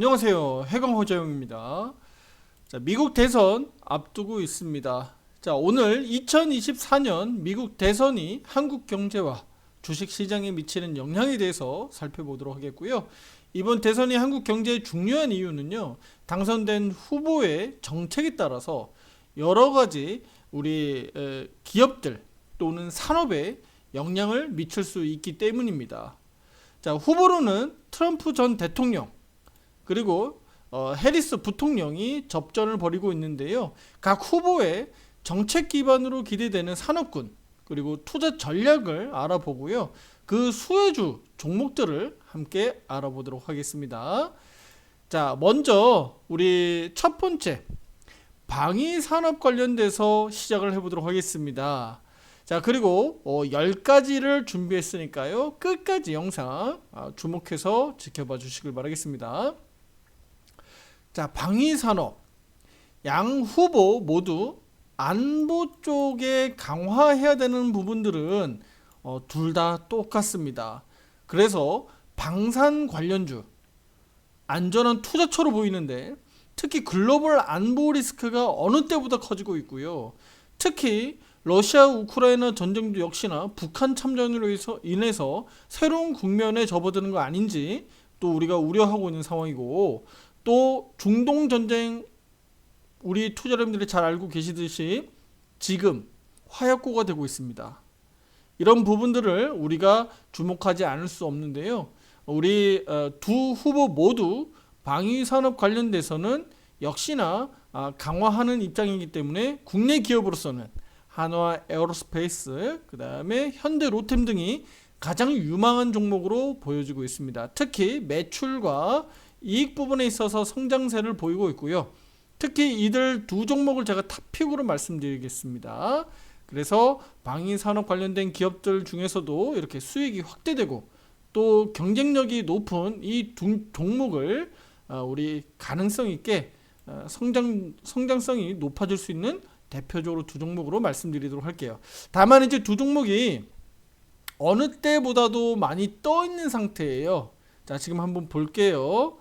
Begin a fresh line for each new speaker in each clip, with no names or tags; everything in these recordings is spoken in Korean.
안녕하세요. 해강 호재영입니다. 자, 미국 대선 앞두고 있습니다. 자, 오늘 2024년 미국 대선이 한국 경제와 주식 시장에 미치는 영향에 대해서 살펴보도록 하겠고요. 이번 대선이 한국 경제에 중요한 이유는요. 당선된 후보의 정책에 따라서 여러 가지 우리 에, 기업들 또는 산업에 영향을 미칠 수 있기 때문입니다. 자, 후보로는 트럼프 전 대통령 그리고 어, 해리스 부통령이 접전을 벌이고 있는데요. 각 후보의 정책 기반으로 기대되는 산업군 그리고 투자 전략을 알아보고요. 그 수혜주 종목들을 함께 알아보도록 하겠습니다. 자, 먼저 우리 첫 번째 방위 산업 관련돼서 시작을 해보도록 하겠습니다. 자, 그리고 어, 10가지를 준비했으니까요. 끝까지 영상 아, 주목해서 지켜봐 주시길 바라겠습니다. 자, 방위 산업 양 후보 모두 안보 쪽에 강화해야 되는 부분들은 어, 둘 다 똑같습니다. 그래서 방산 관련주 안전한 투자처로 보이는데 특히 글로벌 안보 리스크가 어느 때보다 커지고 있고요. 특히 러시아 우크라이나 전쟁도 역시나 북한 참전으로 인해서 새로운 국면에 접어드는 거 아닌지 또 우리가 우려하고 있는 상황이고 또 중동 전쟁 우리 투자자분들이 잘 알고 계시듯이 지금 화약고가 되고 있습니다. 이런 부분들을 우리가 주목하지 않을 수 없는데요. 우리 어, 두 후보 모두 방위 산업 관련돼서는 역시나 아, 강화하는 입장이기 때문에 국내 기업으로서는 한화 에어로스페이스, 그 다음에 현대 로템 등이 가장 유망한 종목으로 보여지고 있습니다. 특히 매출과 이익 부분에 있어서 성장세를 보이고 있고요. 특히 이들 두 종목을 제가 탑픽으로 말씀드리겠습니다. 그래서 방위 산업 관련된 기업들 중에서도 이렇게 수익이 확대되고 또 경쟁력이 높은 이 두 종목을 어, 우리 가능성 있게 어, 성장 성장성이 높아질 수 있는 대표적으로 두 종목으로 말씀드리도록 할게요. 다만 이제 두 종목이 어느 때보다도 많이 떠 있는 상태예요. 자, 지금 한번 볼게요.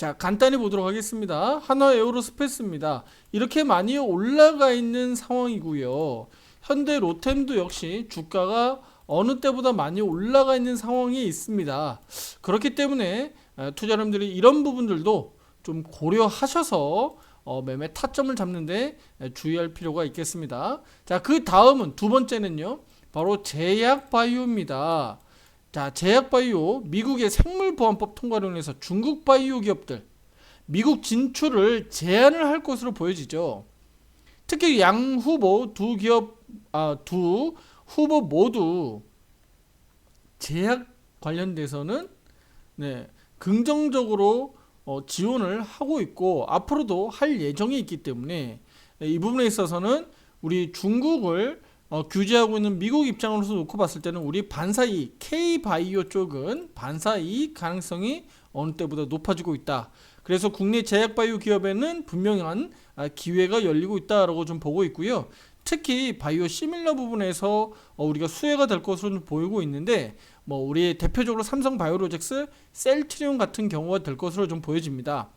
자, 간단히 보도록 하겠습니다. 하나 에어로스페이스입니다. 이렇게 많이 올라가 있는 상황이고요. 현대 로템도 역시 주가가 어느 때보다 많이 올라가 있는 상황이 있습니다. 그렇기 때문에 어, 투자자분들이 이런 부분들도 좀 고려하셔서 어, 매매 타점을 잡는데 에, 주의할 필요가 있겠습니다. 자, 그 다음은 두 번째는요. 바로 제약바이오입니다. 자, 제약 바이오 미국의 생물 보안법 통과로 인해서 중국 바이오 기업들 미국 진출을 제한을 할 것으로 보여지죠. 특히 양 후보 두 기업 아, 두 후보 모두 제약 관련돼서는 네, 긍정적으로 어, 지원을 하고 있고 앞으로도 할 예정이 있기 때문에 이 부분에 있어서는 우리 중국을 어, 규제하고 있는 미국 입장으로서 놓고 봤을 때는 우리 반사이익 K 바이오 쪽은 반사이익 가능성이 어느 때보다 높아지고 있다. 그래서 국내 제약 바이오 기업에는 분명한 아, 기회가 열리고 있다라고 좀 보고 있고요. 특히 바이오 시밀러 부분에서 어, 우리가 수혜가 될 것으로 좀 보이고 있는데 뭐 우리 대표적으로 삼성 바이오로직스 셀트리온 같은 경우가 될 것으로 좀 보여집니다.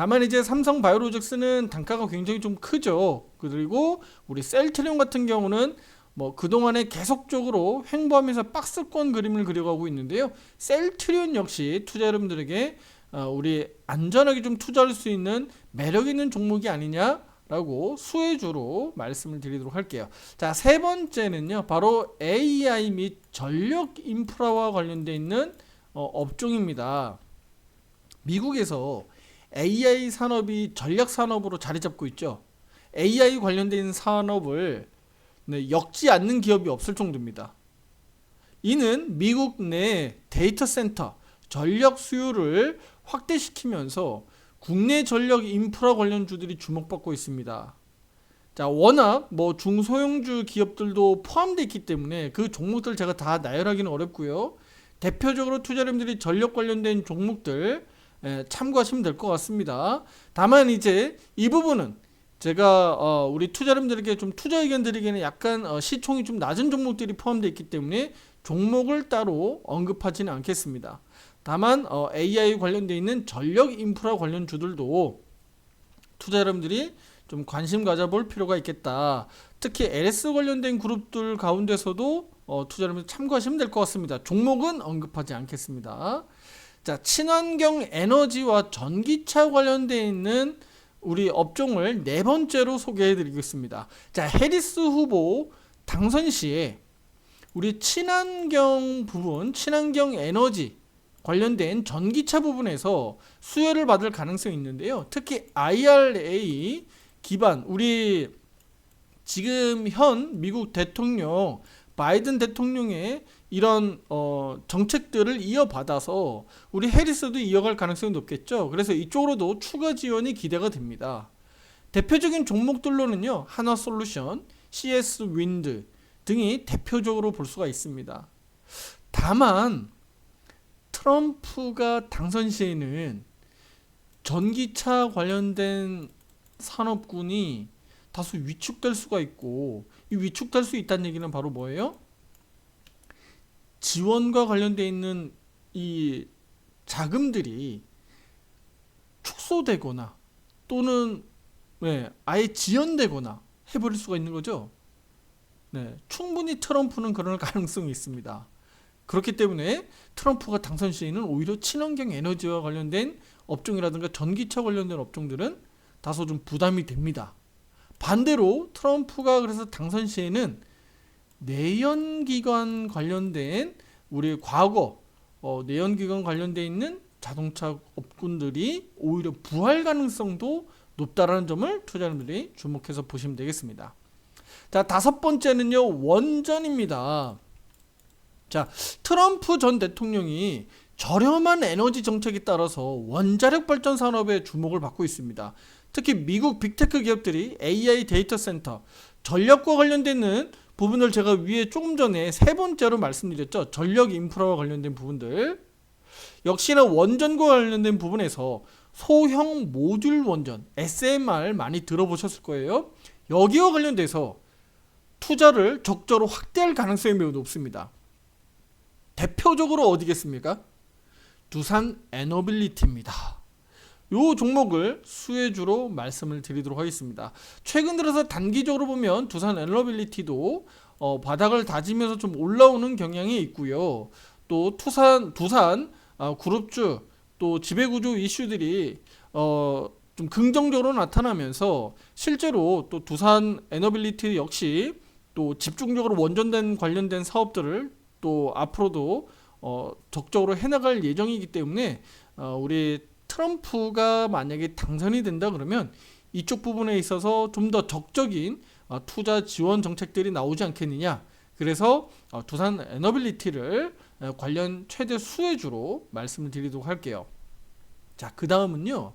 다만 이제 삼성 바이오로직스는 단가가 굉장히 좀 크죠. 그리고 우리 셀트리온 같은 경우는 뭐 그동안에 계속적으로 횡보하면서 박스권 그림을 그려가고 있는데요. 셀트리온 역시 투자 여러분들에게 어, 우리 안전하게 좀 투자할 수 있는 매력 있는 종목이 아니냐 라고 수혜주로 말씀을 드리도록 할게요. 자, 세 번째는요. 바로 AI 및 전력 인프라와 관련돼 있는 어, 업종입니다. 미국에서 AI 산업이 전략 산업으로 자리 잡고 있죠. AI 관련된 산업을 네, 엮지 않는 기업이 없을 정도입니다. 이는 미국 내 데이터 센터 전력 수요를 확대시키면서 국내 전력 인프라 관련주들이 주목받고 있습니다. 자, 워낙 뭐 중소형주 기업들도 포함되어 있기 때문에 그 종목들 제가 다 나열하기는 어렵고요. 대표적으로 투자자님들이 전력 관련된 종목들 예, 참고하시면 될 것 같습니다. 다만 이제 이 부분은 제가 어, 우리 투자자님들에게 좀 투자 의견 드리기에는 약간 어, 시총이 좀 낮은 종목들이 포함되어 있기 때문에 종목을 따로 언급하지는 않겠습니다. 다만 어, AI 관련돼 있는 전력 인프라 관련 주들도 투자 여러분들이 좀 관심 가져볼 필요가 있겠다. 특히 LS 관련된 그룹들 가운데서도 어, 투자 여러분들 참고하시면 될 것 같습니다. 종목은 언급하지 않겠습니다. 자, 친환경 에너지와 전기차 관련돼 있는 우리 업종을 네 번째로 소개해 드리겠습니다. 자, 해리스 후보 당선 시에 우리 친환경 부분, 친환경 에너지 관련된 전기차 부분에서 수혜를 받을 가능성이 있는데요. 특히 IRA 기반 우리 지금 현 미국 대통령 바이든 대통령의 이런 어, 정책들을 이어받아서 우리 해리스도 이어갈 가능성이 높겠죠. 그래서 이쪽으로도 추가 지원이 기대가 됩니다. 대표적인 종목들로는요. 하나솔루션, CS 윈드 등이 대표적으로 볼 수가 있습니다. 다만 트럼프가 당선 시에는 전기차 관련된 산업군이 다소 위축될 수가 있고 이 위축될 수 있다는 얘기는 바로 뭐예요? 지원과 관련돼 있는 이 자금들이 축소되거나 또는 네, 아예 지연되거나 해버릴 수가 있는 거죠. 네, 충분히 트럼프는 그럴 가능성이 있습니다. 그렇기 때문에 트럼프가 당선 시에는 오히려 친환경 에너지와 관련된 업종이라든가 전기차 관련된 업종들은 다소 좀 부담이 됩니다. 반대로 트럼프가 그래서 당선 시에는 내연기관 관련된 우리 과거 어, 내연기관 관련돼 있는 자동차 업군들이 오히려 부활 가능성도 높다라는 점을 투자자분들이 주목해서 보시면 되겠습니다. 자 다섯 번째는요 원전입니다. 자 트럼프 전 대통령이 저렴한 에너지 정책에 따라서 원자력 발전 산업에 주목을 받고 있습니다. 특히 미국 빅테크 기업들이 AI 데이터 센터, 전력과 관련되는 부분을 제가 위에 조금 전에 세 번째로 말씀드렸죠. 전력 인프라와 관련된 부분들. 역시나 원전과 관련된 부분에서 소형 모듈 원전, SMR 많이 들어보셨을 거예요. 여기와 관련돼서 투자를 적절로 확대할 가능성이 매우 높습니다. 대표적으로 어디겠습니까? 두산 에너빌리티입니다. 요 종목을 수혜주로 말씀을 드리도록 하겠습니다. 최근 들어서 단기적으로 보면 두산 에너빌리티도 어, 바닥을 다지면서 좀 올라오는 경향이 있고요. 또 투산 두산 어, 그룹주 또 지배구조 이슈들이 어, 좀 긍정적으로 나타나면서 실제로 또 두산 에너빌리티 역시 또 집중적으로 원전된 관련된 사업들을 또 앞으로도 어, 적극적으로 해나갈 예정이기 때문에 어, 우리 트럼프가 만약에 당선이 된다 그러면 이쪽 부분에 있어서 좀 더 적적인 어, 투자 지원 정책들이 나오지 않겠느냐. 그래서 어, 두산 에너빌리티를 어, 관련 최대 수혜주로 말씀을 드리도록 할게요. 자, 그 다음은요.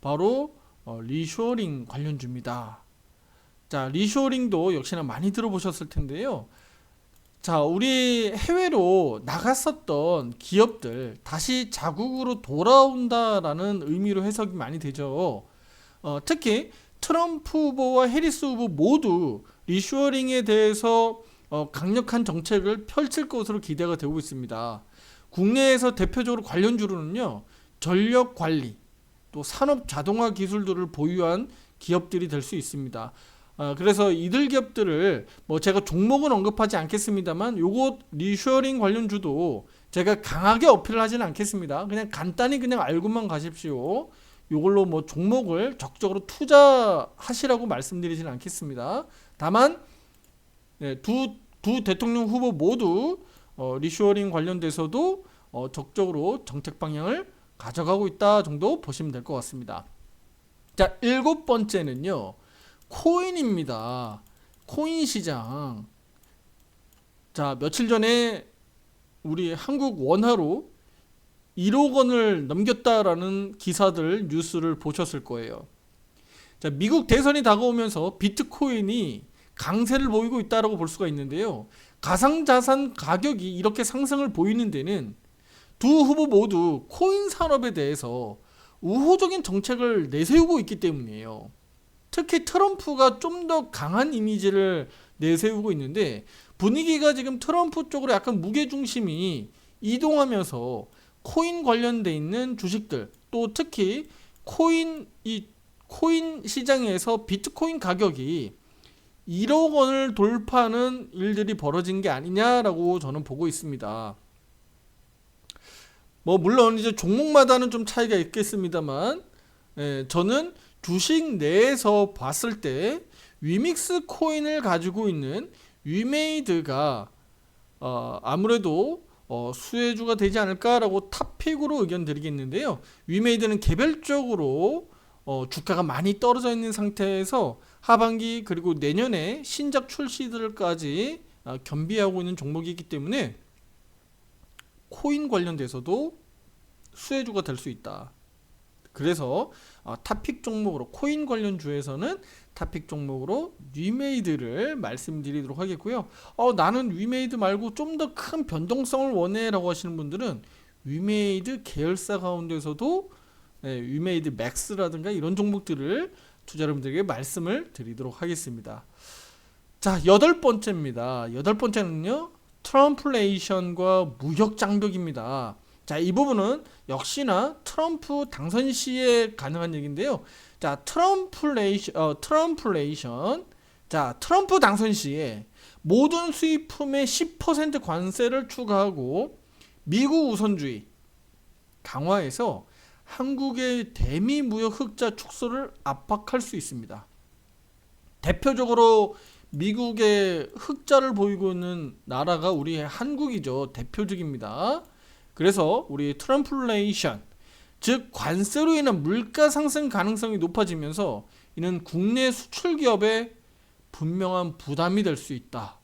바로 어, 리쇼링 관련주입니다. 자, 리쇼링도 역시나 많이 들어보셨을 텐데요. 자, 우리 해외로 나갔었던 기업들 다시 자국으로 돌아온다라는 의미로 해석이 많이 되죠. 어, 특히 트럼프 후보와 해리스 후보 모두 리쇼링에 대해서 어, 강력한 정책을 펼칠 것으로 기대가 되고 있습니다. 국내에서 대표적으로 관련 주로는요, 전력 관리, 또 산업 자동화 기술들을 보유한 기업들이 될 수 있습니다. 어, 그래서 이들 기업들을 뭐 제가 종목은 언급하지 않겠습니다만 요것 리쇼링 관련주도 제가 강하게 어필을 하지는 않겠습니다. 그냥 간단히 그냥 알고만 가십시오. 요걸로 뭐 종목을 적극적으로 투자하시라고 말씀드리지는 않겠습니다. 다만 네, 두, 두 대통령 후보 모두 어, 리쇼링 관련돼서도 어, 적극적으로 정책 방향을 가져가고 있다 정도 보시면 될 것 같습니다. 자 일곱 번째는요. 코인입니다. 코인 시장. 자, 며칠 전에 우리 한국 원화로 1억 원을 넘겼다라는 기사들 뉴스를 보셨을 거예요. 자, 미국 대선이 다가오면서 비트코인이 강세를 보이고 있다라고 볼 수가 있는데요. 가상자산 가격이 이렇게 상승을 보이는 데는 두 후보 모두 코인 산업에 대해서 우호적인 정책을 내세우고 있기 때문이에요. 특히 트럼프가 좀 더 강한 이미지를 내세우고 있는데 분위기가 지금 트럼프 쪽으로 약간 무게 중심이 이동하면서 코인 관련돼 있는 주식들 또 특히 코인 이 코인 시장에서 비트코인 가격이 1억 원을 돌파하는 일들이 벌어진 게 아니냐라고 저는 보고 있습니다. 뭐 물론 이제 종목마다는 좀 차이가 있겠습니다만 예, 저는 주식 내에서 봤을 때 위믹스 코인을 가지고 있는 위메이드가 어, 아무래도 어, 수혜주가 되지 않을까라고 탑픽으로 의견 드리겠는데요. 위메이드는 개별적으로 어, 주가가 많이 떨어져 있는 상태에서 하반기 그리고 내년에 신작 출시들까지 어, 겸비하고 있는 종목이기 때문에 코인 관련돼서도 수혜주가 될 수 있다. 그래서 어, 탑픽 종목으로 코인 관련 주에서는 탑픽 종목으로 위메이드를 말씀드리도록 하겠고요. 어, 나는 위메이드 말고 좀 더 큰 변동성을 원해라고 하시는 분들은 위메이드 계열사 가운데서도 네, 위메이드 맥스라든가 이런 종목들을 투자 여러분들에게 말씀을 드리도록 하겠습니다. 자, 여덟 번째입니다. 여덟 번째는요. 트럼플레이션과 무역 장벽입니다. 자, 이 부분은 역시나 트럼프 당선 시에 가능한 얘기인데요. 자, 트럼플레이션, 어, 트럼플레이션. 자, 트럼프 당선 시에 모든 수입품에 10% 관세를 추가하고 미국 우선주의 강화해서 한국의 대미 무역 흑자 축소를 압박할 수 있습니다. 대표적으로 미국의 흑자를 보이고 있는 나라가 우리 한국이죠. 대표적입니다. 그래서 우리 트럼플레이션 즉 관세로 인한 물가 상승 가능성이 높아지면서 이는 국내 수출 기업에 분명한 부담이 될 수 있다.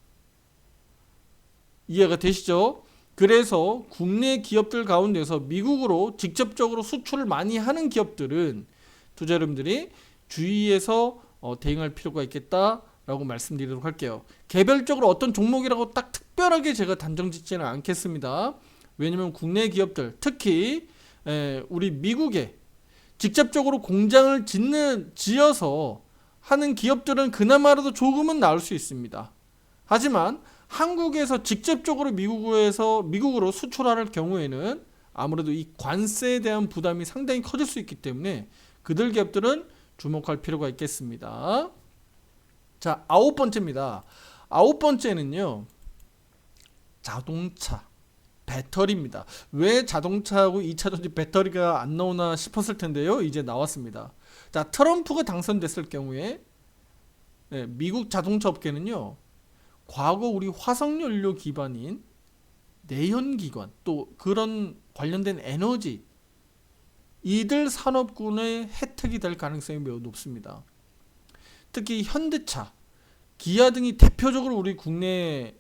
이해가 되시죠? 그래서 국내 기업들 가운데서 미국으로 직접적으로 수출을 많이 하는 기업들은 투자 여러분들이 주의해서 어, 대응할 필요가 있겠다라고 말씀드리도록 할게요. 개별적으로 어떤 종목이라고 딱 특별하게 제가 단정 짓지는 않겠습니다. 왜냐면 국내 기업들 특히 에, 우리 미국에 직접적으로 공장을 짓는 지어서 하는 기업들은 그나마라도 조금은 나을 수 있습니다. 하지만 한국에서 직접적으로 미국에서 미국으로 수출할 경우에는 아무래도 이 관세에 대한 부담이 상당히 커질 수 있기 때문에 그들 기업들은 주목할 필요가 있겠습니다. 자, 아홉 번째입니다. 아홉 번째는요. 자동차 배터리입니다. 왜 자동차하고 2차 전지 배터리가 안 나오나 싶었을 텐데요. 이제 나왔습니다. 자, 트럼프가 당선됐을 경우에 네, 미국 자동차 업계는요. 과거 우리 화석연료 기반인 내연기관 또 그런 관련된 에너지 이들 산업군의 혜택이 될 가능성이 매우 높습니다. 특히 현대차, 기아 등이 대표적으로 우리 국내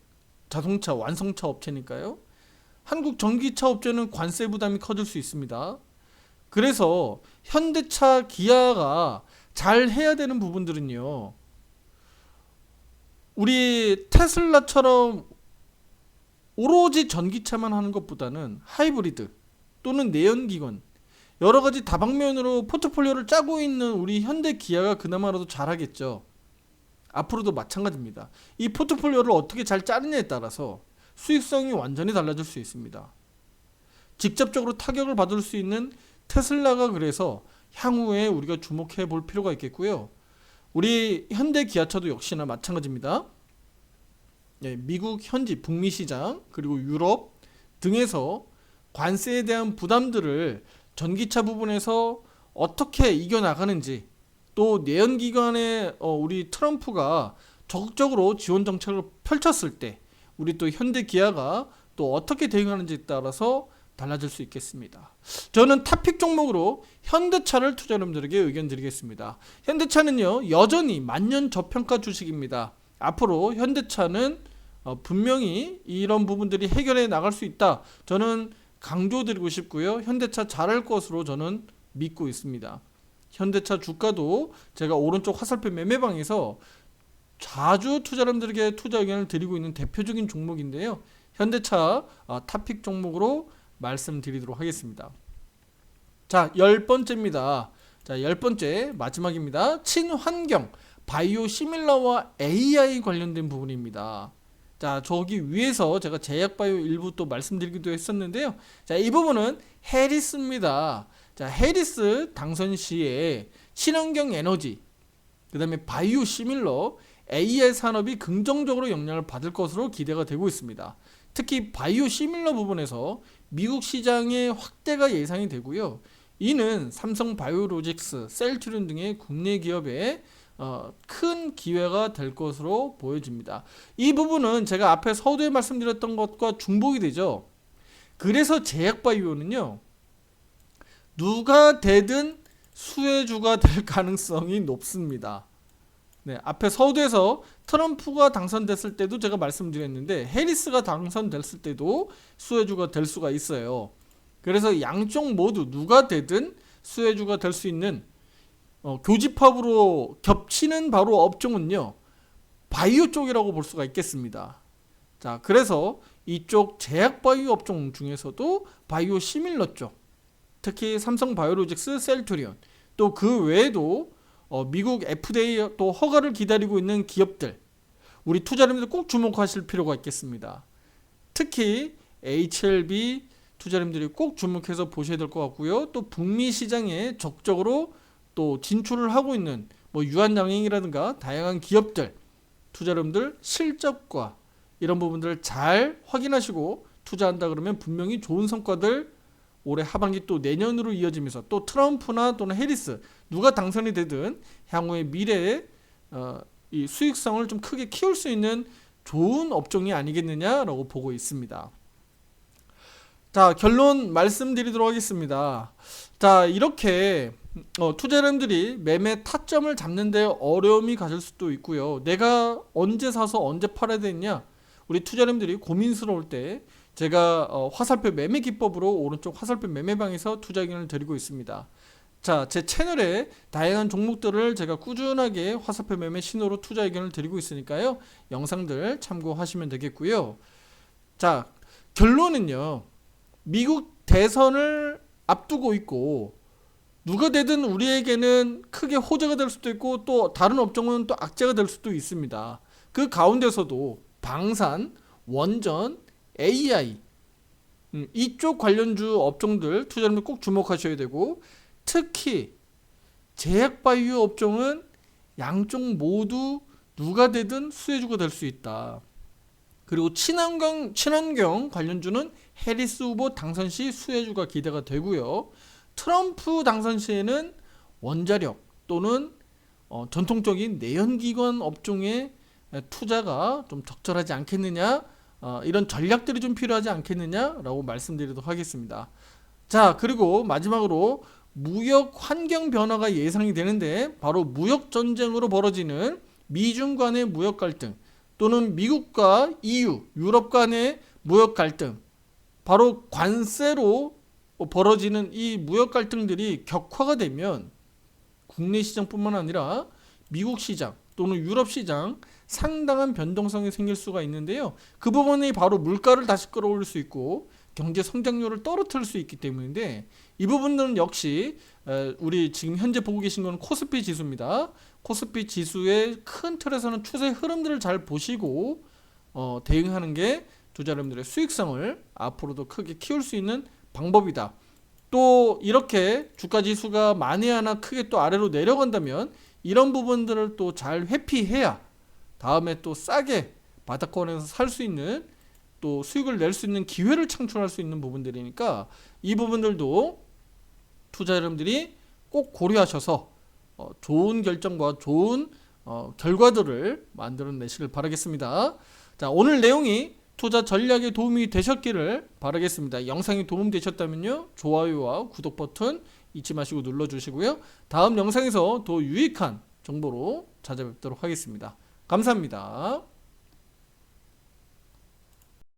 자동차 완성차 업체니까요. 한국 전기차 업체는 관세 부담이 커질 수 있습니다. 그래서 현대차, 기아가 잘 해야 되는 부분들은요. 우리 테슬라처럼 오로지 전기차만 하는 것보다는 하이브리드 또는 내연기관 여러 가지 다방면으로 포트폴리오를 짜고 있는 우리 현대 기아가 그나마라도 잘하겠죠. 앞으로도 마찬가지입니다. 이 포트폴리오를 어떻게 잘 짜느냐에 따라서 수익성이 완전히 달라질 수 있습니다. 직접적으로 타격을 받을 수 있는 테슬라가 그래서 향후에 우리가 주목해 볼 필요가 있겠고요. 우리 현대 기아차도 역시나 마찬가지입니다. 네, 미국 현지 북미 시장 그리고 유럽 등에서 관세에 대한 부담들을 전기차 부분에서 어떻게 이겨 나가는지 또 내연기관의 어, 우리 트럼프가 적극적으로 지원 정책을 펼쳤을 때 우리 또 현대 기아가 또 어떻게 대응하는지에 따라서 달라질 수 있겠습니다. 저는 탑픽 종목으로 현대차를 투자 여러분들에게 의견 드리겠습니다. 현대차는요 여전히 만년 저평가 주식입니다. 앞으로 현대차는 어, 분명히 이런 부분들이 해결해 나갈 수 있다. 저는 강조드리고 싶고요. 현대차 잘할 것으로 저는 믿고 있습니다. 현대차 주가도 제가 오른쪽 화살표 매매방에서 자주 투자자분들에게 투자 의견을 드리고 있는 대표적인 종목인데요. 현대차 어, 탑픽 종목으로 말씀드리도록 하겠습니다. 자, 열 번째입니다. 자, 열 번째 마지막입니다. 친환경 바이오 시밀러와 AI 관련된 부분입니다. 자, 저기 위에서 제가 제약 바이오 일부 또 말씀드리기도 했었는데요. 자, 이 부분은 해리스입니다. 자, 해리스 당선 시에 친환경 에너지, 그 다음에 바이오 시밀러, AI 산업이 긍정적으로 영향을 받을 것으로 기대가 되고 있습니다. 특히 바이오 시밀러 부분에서 미국 시장의 확대가 예상이 되고요. 이는 삼성 바이오로직스, 셀트리온 등의 국내 기업에 어, 큰 기회가 될 것으로 보여집니다. 이 부분은 제가 앞에 서두에 말씀드렸던 것과 중복이 되죠. 그래서 제약바이오는요. 누가 되든 수혜주가 될 가능성이 높습니다. 네, 앞에 서두에서 트럼프가 당선됐을 때도 제가 말씀드렸는데 해리스가 당선됐을 때도 수혜주가 될 수가 있어요. 그래서 양쪽 모두 누가 되든 수혜주가 될 수 있는 어, 교집합으로 겹치는 바로 업종은요 바이오 쪽이라고 볼 수가 있겠습니다. 자, 그래서 이쪽 제약 바이오 업종 중에서도 바이오 시밀러 쪽, 특히 삼성 바이오로직스, 셀트리온, 또 그 외에도 어, 미국 FDA 또 허가를 기다리고 있는 기업들, 우리 투자자님들 꼭 주목하실 필요가 있겠습니다. 특히 HLB 투자자님들이 꼭 주목해서 보셔야 될 것 같고요. 또 북미 시장에 적극적으로 또 진출을 하고 있는 뭐 유한양행이라든가 다양한 기업들 투자자분들 실적과 이런 부분들을 잘 확인하시고 투자한다 그러면 분명히 좋은 성과들 올해 하반기 또 내년으로 이어지면서 또 트럼프나 또는 해리스 누가 당선이 되든 향후의 미래에 어, 이 수익성을 좀 크게 키울 수 있는 좋은 업종이 아니겠느냐라고 보고 있습니다. 자 결론 말씀드리도록 하겠습니다. 자 이렇게 어, 투자자님들이 매매 타점을 잡는데 어려움이 가질 수도 있고요. 내가 언제 사서 언제 팔아야 되냐? 우리 투자자님들이 고민스러울 때 제가 어, 화살표 매매 기법으로 오른쪽 화살표 매매방에서 투자 의견을 드리고 있습니다. 자, 제 채널에 다양한 종목들을 제가 꾸준하게 화살표 매매 신호로 투자 의견을 드리고 있으니까요. 영상들 참고하시면 되겠고요. 자, 결론은요. 미국 대선을 앞두고 있고 누가 되든 우리에게는 크게 호재가 될 수도 있고 또 다른 업종은 또 악재가 될 수도 있습니다. 그 가운데서도 방산, 원전, AI 음, 이쪽 관련주 업종들 투자자님들 꼭 주목하셔야 되고 특히 제약바이오 업종은 양쪽 모두 누가 되든 수혜주가 될 수 있다. 그리고 친환경 친환경 관련주는 해리스 후보 당선 시 수혜주가 기대가 되고요. 트럼프 당선 시에는 원자력 또는 어, 전통적인 내연기관 업종의 투자가 좀 적절하지 않겠느냐 어, 이런 전략들이 좀 필요하지 않겠느냐라고 말씀드리도록 하겠습니다. 자 그리고 마지막으로 무역 환경 변화가 예상이 되는데 바로 무역 전쟁으로 벌어지는 미중 간의 무역 갈등 또는 미국과 EU, 유럽 간의 무역 갈등 바로 관세로 벌어지는 이 무역 갈등들이 격화가 되면 국내 시장뿐만 아니라 미국 시장 또는 유럽 시장 상당한 변동성이 생길 수가 있는데요. 그 부분이 바로 물가를 다시 끌어올릴 수 있고 경제 성장률을 떨어뜨릴 수 있기 때문인데 이 부분들은 역시 우리 지금 현재 보고 계신 건 코스피 지수입니다. 코스피 지수의 큰 틀에서는 추세 흐름들을 잘 보시고 어, 대응하는 게 투자자님들의 수익성을 앞으로도 크게 키울 수 있는 방법이다. 또 이렇게 주가 지수가 만에 하나 크게 또 아래로 내려간다면 이런 부분들을 또 잘 회피해야 다음에 또 싸게 바닥권에서 살 수 있는 또 수익을 낼 수 있는 기회를 창출할 수 있는 부분들이니까 이 부분들도 투자 여러분들이 꼭 고려하셔서 어, 좋은 결정과 좋은 어, 결과들을 만들어내시길 바라겠습니다. 자 오늘 내용이 투자 전략에 도움이 되셨기를 바라겠습니다. 영상이 도움되셨다면요. 좋아요와 구독 버튼 잊지 마시고 눌러주시고요. 다음 영상에서 더 유익한 정보로 찾아뵙도록 하겠습니다. 감사합니다.